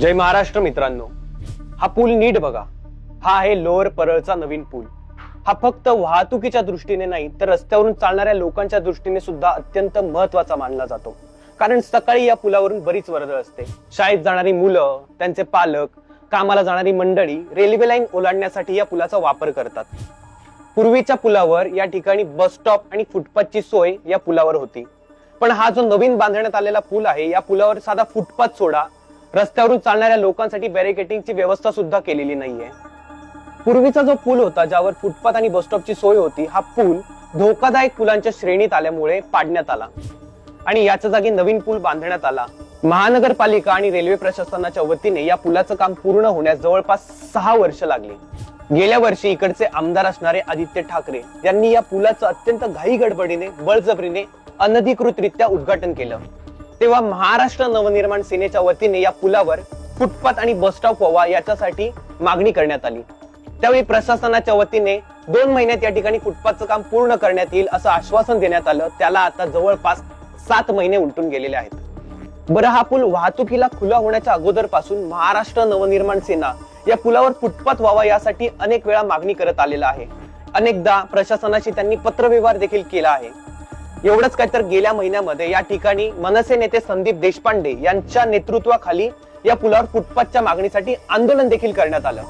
जय महाराष्ट्र मित्रांनो. हा पूल नीट बघा. हा आहे लोअर परळचा नवीन पूल. हा फक्त वाहतुकीच्या दृष्टीने नाही तर रस्त्यावरून चालणाऱ्या लोकांच्या दृष्टीने सुद्धा अत्यंत महत्त्वाचा मानला जातो. कारण सकाळी या पुलावरून बरीच वर्दळ असते. शाळेत जाणारी मुलं त्यांचे पालक कामाला जाणारी मंडळी रेल्वे लाईन ओलांडण्यासाठी या पुलाचा वापर करतात. पूर्वीच्या पुलावर या ठिकाणी बस स्टॉप आणि फुटपाथची सोय या पुलावर होती. पण हा जो नवीन बांधण्यात आलेला पूल आहे या पुलावर साधा फुटपाथ सोडा रस्त्यावरून चालणाऱ्या लोकांसाठी बॅरिकेटिंगची व्यवस्था सुद्धा केलेली नाहीये. पूर्वीचा जो पूल होता ज्यावर फुटपाथ आणि बसस्टॉपची सोय होती हा पूल धोकादायक पुलांच्या श्रेणीत आल्यामुळे पाडण्यात आला. आणि याच्या जागी नवीन पूल बांधण्यात आला. महानगरपालिका आणि रेल्वे प्रशासनाच्या वतीने या पुलाचं काम पूर्ण होण्यास जवळपास सहा वर्ष लागली. गेल्या वर्षी इकडचे आमदार असणारे आदित्य ठाकरे यांनी या पुलाचं अत्यंत घाई गडबडीने बळजबरीने अनधिकृतरित्या उद्घाटन केलं. तेव्हा महाराष्ट्र नवनिर्माण सेनेच्या वतीने या पुलावर फुटपाथ आणि बस स्टॉप व्हावा याच्यासाठी मागणी करण्यात आली. त्यावेळी प्रशासनाच्या वतीने दोन महिन्यात या ठिकाणी फुटपाथचं काम पूर्ण करण्यात येईल असं आश्वासन देण्यात आलं. त्याला आता जवळपास सात महिने उलटून गेलेले आहेत. बरं हा पूल वाहतुकीला खुला होण्याच्या अगोदरपासून महाराष्ट्र नवनिर्माण सेना या पुलावर फुटपाथ व्हावा यासाठी अनेक वेळा मागणी करत आलेला आहे. अनेकदा प्रशासनाशी त्यांनी पत्रव्यवहार देखील केला आहे. एवढंच काय तर गेल्या महिन्यामध्ये या ठिकाणी मनसे नेते संदीप देशपांडे यांच्या नेतृत्वाखाली या पुलावर फुटपाथच्या मागणीसाठी आंदोलन देखील करण्यात आलं.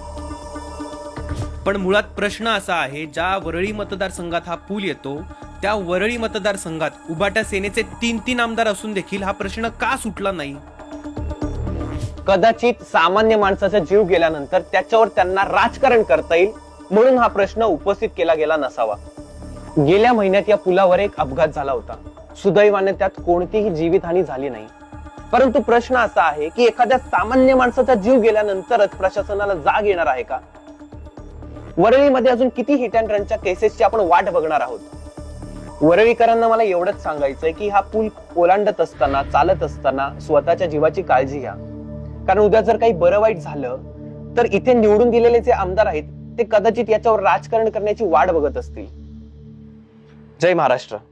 पण मुळात प्रश्न असा आहे ज्या वरळी मतदारसंघात हा पूल येतो त्या वरळी मतदारसंघात उभाट्या सेनेचे तीन तीन आमदार असून देखील हा प्रश्न का सुटला नाही? कदाचित सामान्य माणसाचा जीव गेल्यानंतर त्याच्यावर त्यांना राजकारण करता येईल म्हणून हा प्रश्न उपस्थित केला गेला नसावा. गेल्या महिन्यात या पुलावर एक अपघात झाला होता. सुदैवाने त्यात कोणतीही जीवितहानी झाली नाही. परंतु प्रश्न असा आहे की एखाद्या सामान्य माणसाचा जीव गेल्यानंतरच प्रशासनाला जाग येणार आहे का? वरळीमध्ये अजून किती हिट अँड रनच्या केसेसची आपण वाट बघणार आहोत? वरळीकरांना मला एवढंच सांगायचंय की हा पूल ओलांडत असताना चालत असताना स्वतःच्या जीवाची काळजी घ्या. कारण उद्या जर काही बरं वाईट झालं तर इथे निवडून दिलेले जे आमदार आहेत ते कदाचित याच्यावर राजकारण करण्याची वाट बघत असतील. जय महाराष्ट्र.